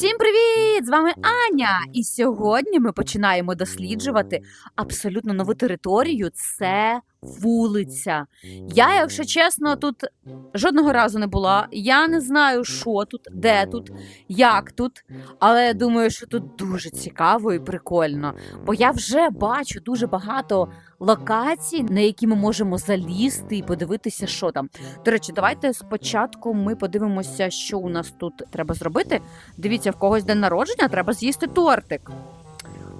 Всім привіт! З вами Аня. І сьогодні ми починаємо досліджувати абсолютно нову територію. Це вулиця. Я, якщо чесно, тут жодного разу не була. Я не знаю, що тут, де тут, як тут. Але я думаю, що тут дуже цікаво і прикольно. Бо я вже бачу дуже багато локацій, на які ми можемо залізти і подивитися, що там. До речі, давайте спочатку ми подивимося, що у нас тут треба зробити. Дивіться, в когось день народження треба з'їсти тортик.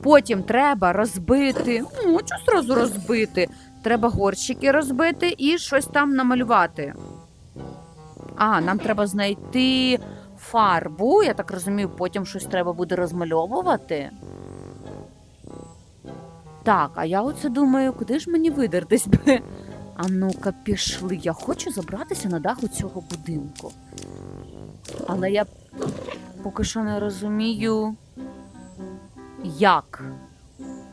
Потім треба розбити. Ну, що зразу розбити? Треба горщики розбити і щось там намалювати. А, нам треба знайти фарбу. Я так розумію, потім щось треба буде розмальовувати. Так, а я оце думаю, куди ж мені видертись би? А ну-ка, пішли. Я хочу забратися на даху цього будинку. Але я поки що не розумію, як.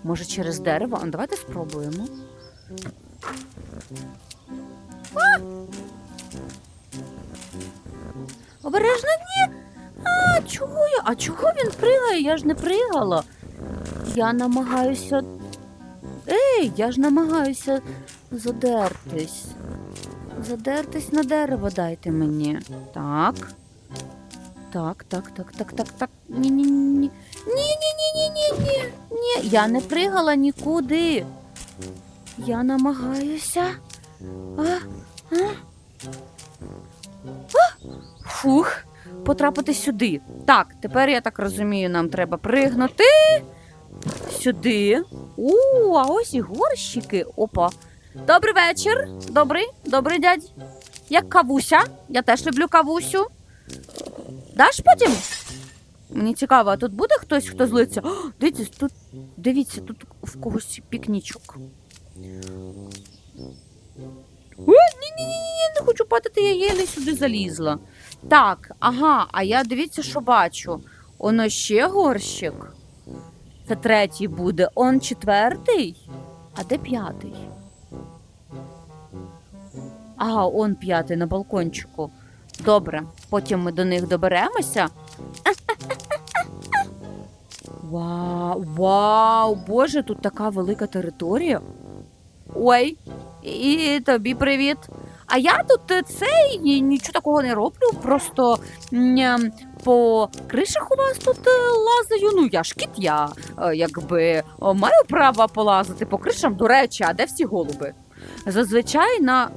Може, через дерево? А давайте спробуємо. А! Обережно ні. А, чого я? А чого він пригає? Я ж не пригала. Я намагаюся. Ей, я ж намагаюся задертись. Задертись на дерево дайте мені. Так. Так, так, так, так, так, так. Ні, ні, ні, ні. Ні, ні, ні, ні, ні, ні. Ні, я не пригала нікуди. Я намагаюся. А, а. А. Фух, потрапити сюди. Так, тепер я так розумію, нам треба пригнути сюди. У, а ось і горщики. Опа. Добрий вечір. Добрий, добрий дядь. Як кавуся. Я теж люблю кавусю. Даш потім? Мені цікаво, а тут буде хтось, хто злиться? О, дивіться, тут, дивіться, тут в когось пікнічок. Ні-ні-ні, не хочу падати, я єле сюди залізла. Так, ага, а я дивіться, що бачу. Оно ще горщик. Це третій буде. Он четвертий? А де п'ятий? Ага, он п'ятий на балкончику. Добре, потім ми до них доберемося. Вау, вау, боже, тут така велика територія. Ой, і тобі привіт. А я тут е, цей ні- нічого такого не роблю. Просто ем, по кришах у вас тут е, лазаю. Ну, я ж кіт, я е, якби маю право полазити по кришам. До речі, а де всі голуби? Зазвичай на.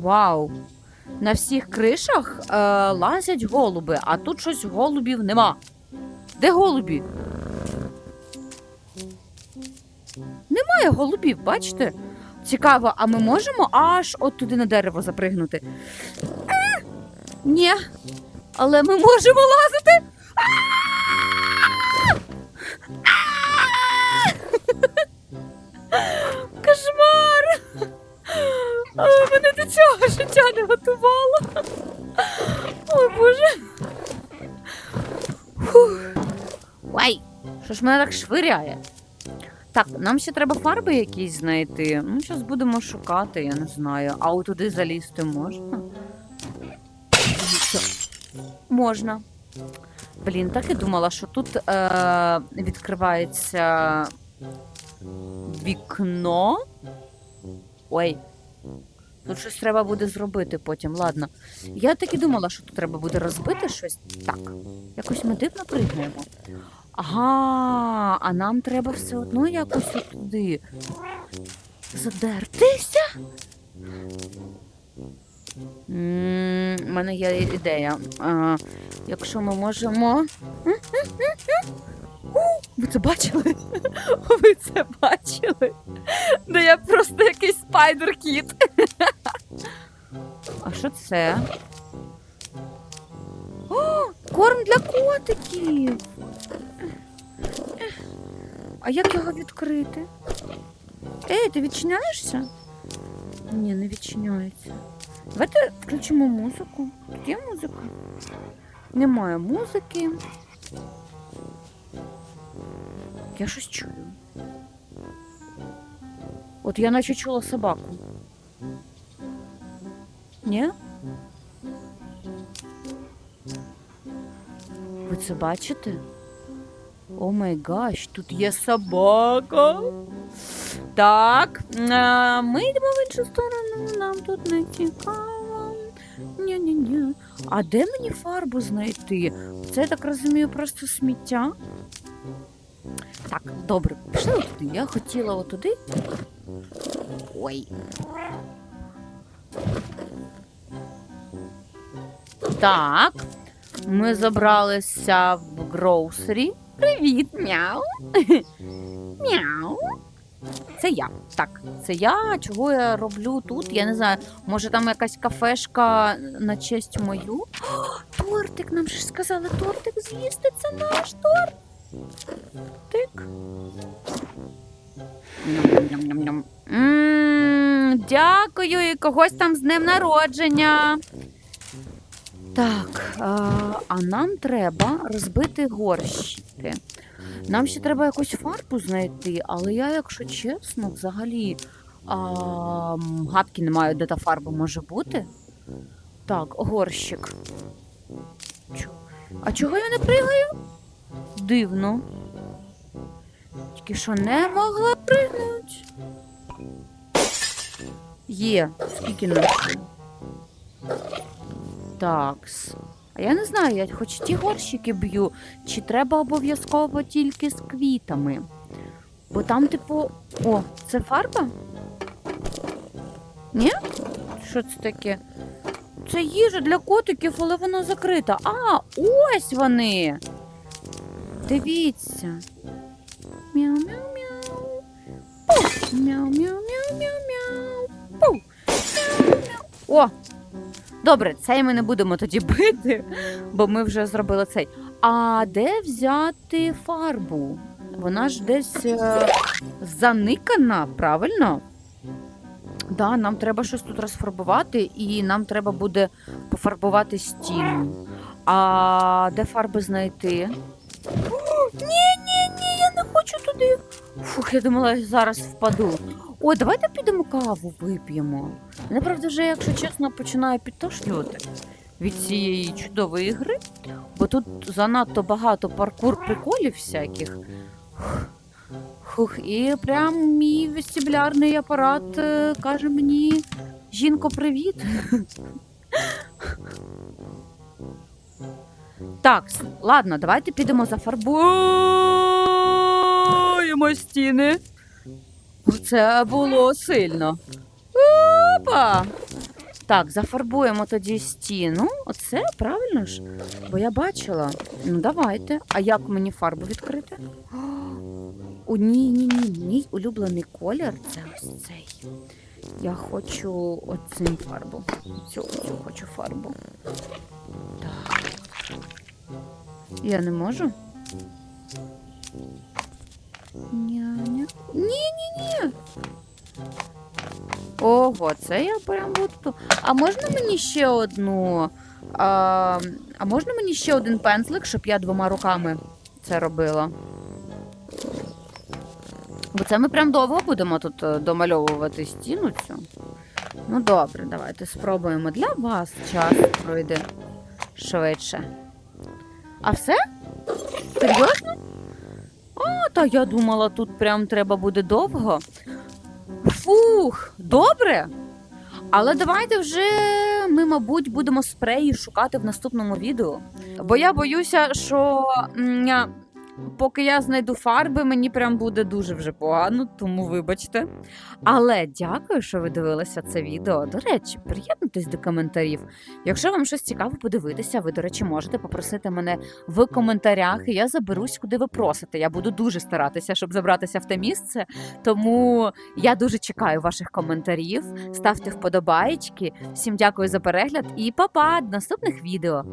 Вау! На всіх кришах е, лазять голуби, а тут щось голубів нема. Де голубі? Немає голубів, бачите? Цікаво, а ми можемо аж от туди на дерево запригнути? Е, Ні. Але ми можемо лазити. Кошмар! Мене до цього життя не готувало. Ж мене так швиряє? Так, нам ще треба фарби якісь знайти. Ну, зараз будемо шукати, я не знаю. А от туди залізти можна? Можна. Блін, так і думала, що тут е- відкривається вікно. Ой. Тут щось треба буде зробити потім, ладно. Я так і думала, що тут треба буде розбити щось. Так. Якось ми дивно пригнемо. Ага, а нам треба все одно якось туди задертися. У мене є ідея. А, якщо ми можемо. Ви це бачили? Ви це бачили? Да я просто якийсь спайдер-кіт. А що це? О, корм для котиків. А як його відкрити? Ей, ти відчиняєшся? Ні, не відчиняється. Давайте включимо музику. Тут є музика? Немає музики. Я щось чую. От я наче чула собаку. Ні? Ви це бачите? О май гаш, тут є собака. Так, ми йдемо в іншу сторону, нам тут не цікаво. Ні-ні-ні. А де мені фарбу знайти? Це, я так розумію, просто сміття. Так, добре, пішли туди. Я хотіла отуди. Ой. Так. Ми забралися в гроусері. Привіт, мяу. Мяу. Це я. Так, це я. Чого я роблю тут? Я не знаю. Може там якась кафешка на честь мою? О, тортик, нам же ж сказали тортик з'їсти. Це наш торт. Тик. Дякую, і когось там з днем народження. Так, а, а нам треба розбити горщики. Нам ще треба якусь фарбу знайти, але я, якщо чесно, взагалі а, гадки не маю, де та фарба може бути. Так, горщик. А чого я не пригаю? Дивно. Тільки що не могла пригнути. Є, скільки нашли? Такс. А я не знаю, я хоч ті горщики б'ю, чи треба обов'язково тільки з квітами. Бо там, типу. О, це фарба? Ні? Що це таке? Це їжа для котиків, але вона закрита. А, ось вони. Дивіться. Мяу-мяу-мяу. Пу. Мяу-мяу-мяу-мяу-мяу. О, Добре, цей ми не будемо тоді бити, бо ми вже зробили цей. А де взяти фарбу? Вона ж десь е, заникана, правильно? Да, нам треба щось тут розфарбувати, і нам треба буде пофарбувати стіну. А де фарби знайти? Ні, ні, ні, я не хочу туди. Фух, я думала, я зараз впаду. О, давайте підемо каву вип'ємо. Мене, правда, вже, якщо чесно, починає підтошнювати від цієї чудової гри, бо тут занадто багато паркур приколів всяких. Хух, і прям мій вестибулярний апарат е, каже мені: жінко, привіт. Так, ладно, давайте підемо зафарбуємо стіни. Це було сильно. Опа! Так, зафарбуємо тоді стіну. Оце правильно ж? Бо я бачила. Ну, давайте. А як мені фарбу відкрити? О, ні, ні, ні. Мій улюблений колір це ось цей. Я хочу оцим фарбу. Цю, цю хочу фарбу. Так. Я не можу? Ня-ня. Ні-ні-ні. Ого, це я прям буду. А можна мені ще одну. А, а можна мені ще один пензлик, щоб я двома руками це робила? Бо це ми прям довго будемо тут е, домальовувати стіну цю. Ну добре, давайте спробуємо. Для вас час пройде швидше. А все? Серйозно? Та я думала, тут прям треба буде довго. Фух, добре. Але давайте вже ми, мабуть, будемо спреї шукати в наступному відео. Бо я боюся, що поки я знайду фарби, мені прям буде дуже вже погано, тому вибачте. Але дякую, що ви дивилися це відео. До речі, приєднуйтесь до коментарів. Якщо вам щось цікаво подивитися, ви, до речі, можете попросити мене в коментарях, і я заберусь, куди ви просите. Я буду дуже старатися, щоб забратися в те місце. Тому я дуже чекаю ваших коментарів. Ставте вподобайки. Всім дякую за перегляд і па-па! Наступних відео.